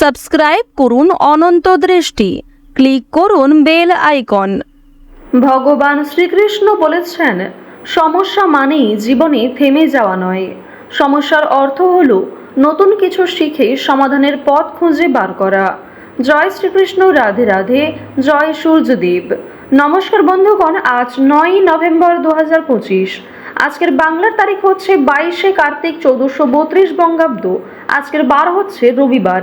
Subscribe করুন অনন্ত দৃষ্টি। Click করুন বেল আইকন। ভগবান শ্রীকৃষ্ণ বলেছেন, সমস্যা মানেই জীবনে থেমে যাওয়া নয়। সমস্যার অর্থ হল নতুন কিছু শিখে সমাধানের পথ খুঁজে বার করা। জয় শ্রীকৃষ্ণ, রাধে রাধে, জয় সূর্যদেব। নমস্কার বন্ধুগণ, আজ নয়ই নভেম্বর দু পঁচিশ। আজকের বাংলার তারিখ হচ্ছে বাইশে কার্তিক চৌদ্দশো বত্রিশ বঙ্গাব্দ। আজকের বার হচ্ছে রবিবার।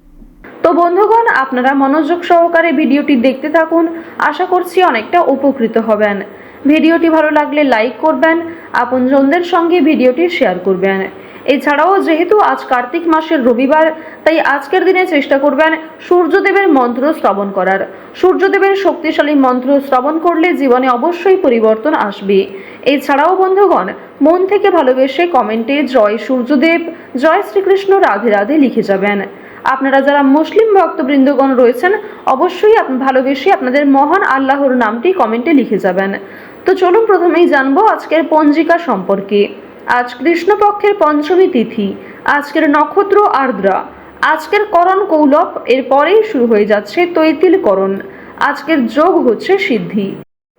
তো বন্ধুগণ, আপনারা মনোযোগ সহকারে ভিডিওটি দেখতে থাকুন। আশা করছি অনেকটা উপকৃত হবেন। ভিডিওটি ভালো লাগলে লাইক করবেন, আপনজনদের সঙ্গে ভিডিওটি শেয়ার করবেন। এছাড়াও যেহেতু আজ কার্তিক মাসের রবিবার, তাই আজকের দিনে চেষ্টা করবেন সূর্যদেবের মন্ত্র শ্রবণ করার। সূর্যদেবের শক্তিশালী মন্ত্র শ্রবণ করলে জীবনে অবশ্যই পরিবর্তন আসবে। এছাড়াও বন্ধুগণ, মন থেকে ভালোবেসে কমেন্টে জয় সূর্যদেব, জয় শ্রীকৃষ্ণ, রাধে রাধে লিখে যাবেন। আপনারা যারা মুসলিম ভক্তবৃন্দগণ রয়েছেন, অবশ্যই ভালোবেসে আপনাদের মহান আল্লাহর নামটি কমেন্টে লিখে যাবেন। তো চলুন প্রথমেই জানব আজকের পঞ্জিকা সম্পর্কে। আজ কৃষ্ণপক্ষের পঞ্চমী তিথি, আজকের নক্ষত্র আর্দ্রা। আজকের করণ কৌলভ এর পরেই শুরু হয়ে যাচ্ছে তৈতিল করণ আজকের যোগ হচ্ছে সিদ্ধি।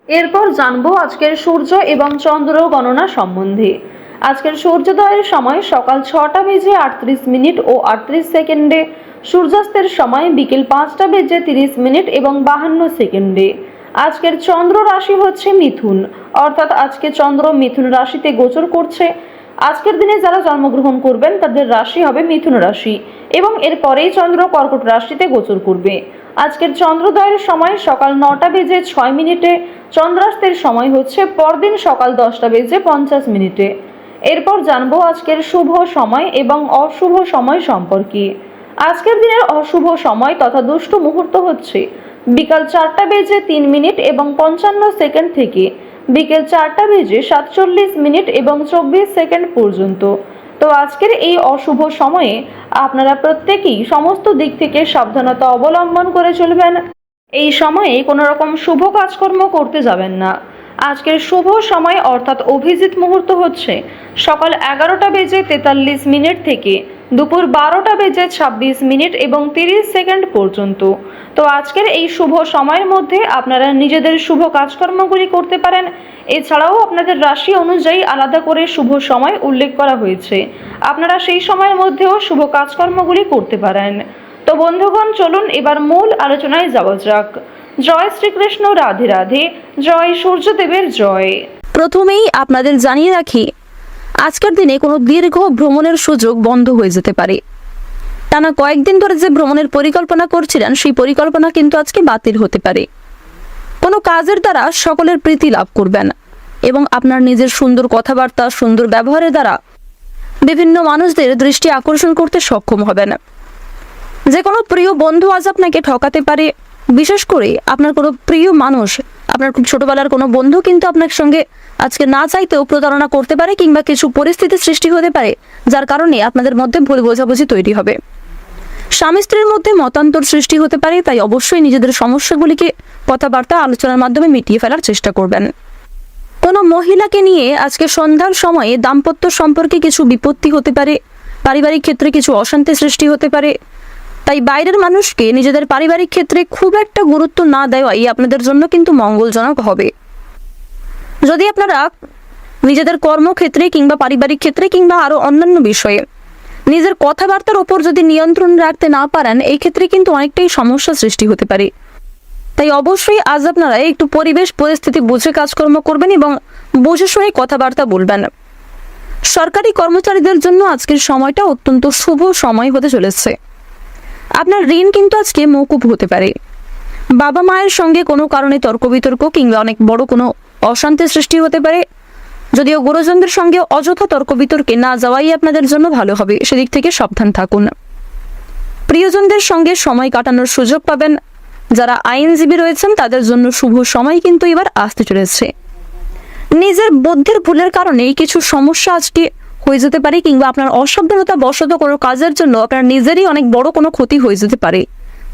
এরপর জানব আজকের সূর্য এবং চন্দ্র গণনা সম্বন্ধে। আজকের সূর্যোদয়ের সময় সকাল ছটা বেজে আটত্রিশ মিনিট ও আটত্রিশ সেকেন্ডে, সূর্যাস্তের সময় বিকেল পাঁচটা বেজে তিরিশ মিনিট এবং বাহান্ন সেকেন্ডে। আজকের চন্দ্র রাশি হচ্ছে মিথুন, অর্থাৎ আজকে চন্দ্র মিথুন রাশিতে গোচর করছে। আজকের দিনে যারা জন্মগ্রহণ করবেন, তাদের রাশি হবে মিথুন রাশি এবং এরপরেই চন্দ্র কর্কট রাশিতে গোচর করবে। আজকের চন্দ্রোদয়ের সময় সকাল নটা বেজে ছয় মিনিটে, চন্দ্রাস্তের সময় হচ্ছে পরদিন সকাল দশটা বেজে পঞ্চাশ মিনিটে। এরপর জানব আজকের শুভ সময় এবং অশুভ সময় সম্পর্কে। আজকের দিনের অশুভ সময় তথা দুষ্ট মুহূর্ত হচ্ছে বিকাল চারটা বেজে তিন মিনিট এবং পঞ্চান্ন সেকেন্ড থেকে বিকেল চারটা বেজে সাতচল্লিশ মিনিট এবং চব্বিশ সেকেন্ড পর্যন্ত। তো আজকের এই অশুভ সময়ে আপনারা প্রত্যেকেই সমস্ত দিক থেকে সাবধানতা অবলম্বন করে চলবেন। এই সময়ে কোনো রকম শুভ কাজকর্ম করতে যাবেন না। আজকের শুভ সময় অর্থাৎ অভিজিৎ মুহূর্ত হচ্ছে সকাল এগারোটা বেজে তেতাল্লিশ মিনিট থেকে দুপুর বারোটা বেজে ছাব্বিশ মিনিট এবং তিরিশ সেকেন্ড পর্যন্ত। তো আজকের এই শুভ সময়ের মধ্যে আপনারা নিজেদের শুভ কাজকর্মগুলি করতে পারেন। এছাড়াও আপনাদের রাশি অনুযায়ী আলাদা করে শুভ সময় উল্লেখ করা হয়েছে। আপনারা সেই সময়ের মধ্যেও শুভ কাজকর্মগুলি করতে পারেন। তো বন্ধুগণ, চলুন এবার মূল আলোচনায় যাওয়া যাক। জয় শ্রীকৃষ্ণ, রাধে রাধে, জয় সূর্যদেবের জয়। প্রথমেই আপনাদের জানিয়ে রাখি, আজকের দিনে কোনো দীর্ঘ ভ্রমণের সুযোগ বন্ধ হয়ে যেতে পারে। টানা কয়েকদিন ধরে যে ভ্রমণের পরিকল্পনা করছিলেন, সেই পরিকল্পনা কিন্তু আজকে বাতিল হতে পারে। কোনো কাজের দ্বারা সকলের প্রীতি লাভ করবেন এবং আপনার নিজের সুন্দর কথাবার্তা, সুন্দর ব্যবহারের দ্বারা বিভিন্ন মানুষদের দৃষ্টি আকর্ষণ করতে সক্ষম হবেন। যে কোনো প্রিয় বন্ধু আজ আপনাকে ঠকাতে পারে বিশেষ করে আপনার কোনো প্রিয় মানুষ, আপনার ছোটবেলার কোনো বন্ধু কিন্তু আপনার সঙ্গে আজকে না চাইতেও প্রতারণা করতে পারে কিংবা কিছু পরিস্থিতির সৃষ্টি হতে পারে, যার কারণে আপনাদের মধ্যে ভুল বোঝাবুঝি তৈরি হবে। স্বামী স্ত্রীর মধ্যে মতান্তর সৃষ্টি হতে পারে, তাই অবশ্যই নিজেদের সমস্যাগুলিকে কথাবার্তা আলোচনার মাধ্যমে মিটিয়ে ফেলার চেষ্টা করবেন। কোনো মহিলাকে নিয়ে আজকে সন্ধ্যার সময়ে দাম্পত্য সম্পর্কে কিছু বিপত্তি হতে পারে, পারিবারিক ক্ষেত্রে কিছু অশান্তি সৃষ্টি হতে পারে তাই বাইরের মানুষকে নিজেদের পারিবারিক ক্ষেত্রে খুব একটা গুরুত্ব না দেওয়াই আপনাদের জন্য কিন্তু মঙ্গলজনক হবে। যদি আপনারা নিজেদের কর্মক্ষেত্রে কিংবা পারিবারিক ক্ষেত্রে কিংবা আরও অন্যান্য বিষয়ে নিজের কথাবার্তার ওপর যদি নিয়ন্ত্রণ রাখতে না পারেন, এই ক্ষেত্রে কিন্তু অনেকটাই সমস্যা সৃষ্টি হতে পারে। তাই অবশ্যই আজ আপনারা একটু পরিবেশ, পরিস্থিতি বুঝে কাজকর্ম করবেন এবং বুঝে শুনে কথাবার্তা বলবেন। সরকারি কর্মচারীদের জন্য আজকের সময়টা অত্যন্ত শুভ সময় হতে চলেছে। আপনার ঋণ কিন্তু আজকে মৌকুব হতে পারে। বাবা মায়ের সঙ্গে কোনো কারণে তর্ক বিতর্ক কিংবা অনেক বড় কোনো অশান্তির সৃষ্টি হতে পারে। যদিও গুরুজনদের সঙ্গে অযথা তর্ক বিতর্কে না যাওয়াই আপনাদের জন্য ভালো হবে, সেদিক থেকে সাবধান থাকুন। প্রিয়জনদের সঙ্গে সময় কাটানোর সুযোগ পাবেন। যারা আইনজীবী রয়েছেন, তাদের জন্য শুভ সময় কিন্তু এবার আসতে চলেছে। নিজের বুদ্ধির ভুলের কারণেই কিছু সমস্যা আজকে হয়ে যেতে পারে কিংবা আপনার অসাবধানতা বশত কোনো কাজের জন্য আপনার নিজেরই অনেক বড় কোনো ক্ষতি হয়ে যেতে পারে।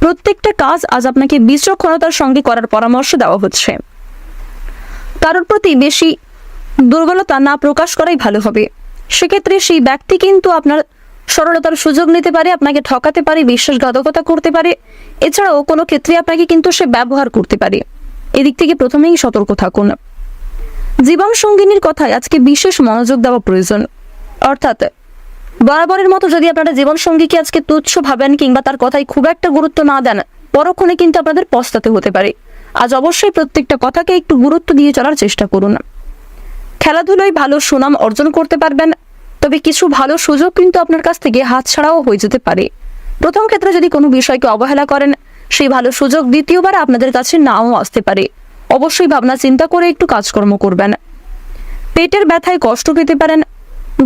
প্রত্যেকটা কাজ আজ আপনাকে বিচক্ষণতার সঙ্গে করার পরামর্শ দেওয়া হচ্ছে। কারোর প্রতি বেশি দুর্বলতা না প্রকাশ করাই ভালো হবে। সেক্ষেত্রে সেই ব্যক্তি কিন্তু আপনার সরলতার সুযোগ নিতে পারে, আপনাকে ঠকাতে পারে, বিশ্বাসঘাতকতা করতে পারে। এছাড়াও কোনো ক্ষেত্রে আপনাকে কিন্তু সে ব্যবহার করতে পারে। এদিক থেকে প্রথমেই সতর্ক থাকুন। জীবন সঙ্গিনীর কথায় আজকে বিশেষ মনোযোগ দেওয়া প্রয়োজন। অর্থাৎ বরাবরের মতো যদি আপনারা জীবন সঙ্গীকে আজকে তুচ্ছ ভাবেন কিংবা তার কথায় খুব একটা গুরুত্ব না দেন, পরক্ষণে কিন্তু আপনাদের পস্তাতে হতে পারে। আজ অবশ্যই প্রত্যেকটা কথাকে একটু গুরুত্ব দিয়ে চলার চেষ্টা করুন। খেলাধুলোয় ভালো সুনাম অর্জন করতে পারবেন, তবে কিছু ভালো সুযোগ কিন্তু আপনার কাছ থেকে হাতছাড়াও হয়ে যেতে পারে। প্রথম ক্ষেত্রে যদি কোনো বিষয়কে অবহেলা করেন, সেই ভালো সুযোগ দ্বিতীয়বার আপনাদের কাছে নাও আসতে পারে। অবশ্যই ভাবনা চিন্তা করে একটু কাজকর্ম করবেন। পেটের ব্যথায় কষ্ট পেতে পারেন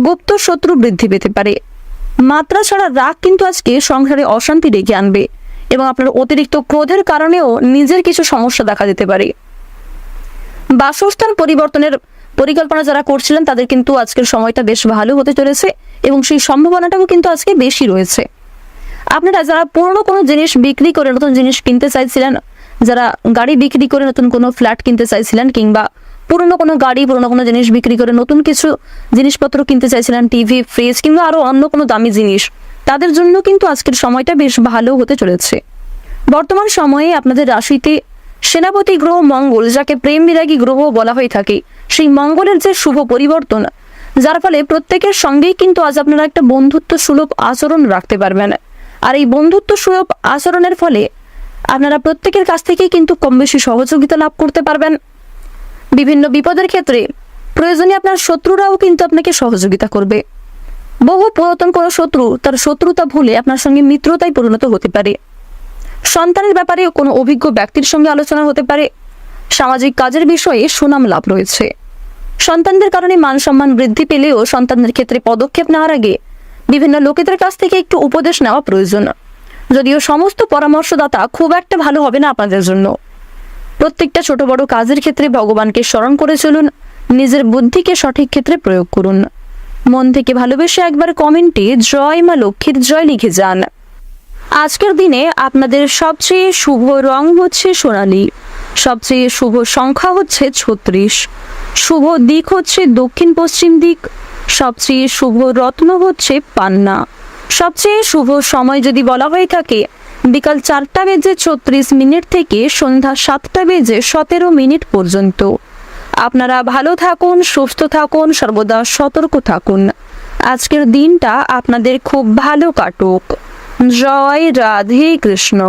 গুপ্ত শত্রু বৃদ্ধি পেতে পারে। মাত্রা ছাড়া রাগ কিন্তু আজকে সংসারে অশান্তি ডেকে আনবে এবং আপনার অতিরিক্ত ক্রোধের কারণেও নিজের কিছু সমস্যা দেখা দিতে পারে। বাসস্থান পরিবর্তনের পরিকল্পনা যারা করছিলেন, তাদের কিন্তু আজকের সময়টা বেশ ভালো হতে চলেছে এবং সেই সম্ভাবনাটাও কিন্তু আজকে বেশি রয়েছে। আপনারা যারা পুরনো কোনো জিনিস বিক্রি করে নতুন জিনিস কিনতে চাইছিলেন, যারা গাড়ি বিক্রি করে নতুন কোনো ফ্ল্যাট কিনতে চাইছিলেন কিংবা পুরনো কোনো গাড়ি, পুরনো কোনো জিনিস বিক্রি করে নতুন কিছু জিনিসপত্র কিনতে চাইছিলেন টিভি, ফ্রিজ কিংবা আরও অন্য কোনো দামি জিনিস, তাদের জন্য কিন্তু আজকের সময়টা বেশ ভালো হতে চলেছে। বর্তমান সময়ে আপনাদের রাশিতে সেনাপতি গ্রহ মঙ্গল, যাকে প্রেম বিরাগী গ্রহ বলা হয়ে থাকে, সেই মঙ্গলের যে শুভ পরিবর্তন, যার ফলে প্রত্যেকের সঙ্গেই কিন্তু আজ আপনারা একটা বন্ধুত্ব সুলভ আচরণ রাখতে পারবেন। আর এই বন্ধুত্ব সুলভ আচরণের ফলে আপনারা প্রত্যেকের কাছ থেকেই কিন্তু কম বেশি সহযোগিতা লাভ করতে পারবেন। বিভিন্ন বিপদের ক্ষেত্রে প্রয়োজনে আপনার শত্রুরাও কিন্তু আপনাকে সহযোগিতা করবে। বহু পুরাতন কোনো শত্রু তার শত্রুতা ভুলে আপনার সঙ্গে মিত্রতায় পরিণত হতে পারে। সন্তানের ব্যাপারে কোনো অভিজ্ঞ ব্যক্তির সঙ্গে আলোচনা হতে পারে। সামাজিক কাজের বিষয়ে সুনাম লাভ রয়েছে। সন্তানদের কারণে মান সম্মান বৃদ্ধি পেলেও সন্তানদের ক্ষেত্রে পদক্ষেপ নেওয়ার আগে বিভিন্ন লোকেদের কাছ থেকে একটু উপদেশ নেওয়া প্রয়োজন। যদিও সমস্ত পরামর্শদাতা খুব একটা ভালো হবে না আপনাদের জন্য। প্রত্যেকটা ছোট বড় কাজের ক্ষেত্রে ভগবানকে স্মরণ করে চলুন, নিজের বুদ্ধিকে সঠিক ক্ষেত্রে প্রয়োগ করুন। মন থেকে ভালোবেসে একবার কমেন্টে জয় মা লক্ষ্মীর জয় লিখে যান। আজকের দিনে আপনাদের সবচেয়ে শুভ রং হচ্ছে সোনালি, সবচেয়ে শুভ সংখ্যা হচ্ছে ছত্রিশ, শুভ দিক হচ্ছে দক্ষিণ পশ্চিম দিক, সবচেয়ে শুভ রত্ন হচ্ছে পান্না। সবচেয়ে শুভ সময় যদি বলা হয়ে থাকে বিকাল চারটা বেজে ছত্রিশ মিনিট থেকে সন্ধ্যা সাতটা বেজে সতেরো মিনিট পর্যন্ত। আপনারা ভালো থাকুন, সুস্থ থাকুন, সর্বদা সতর্ক থাকুন। আজকের দিনটা আপনাদের খুব ভালো কাটুক। জয় রাধে কৃষ্ণ।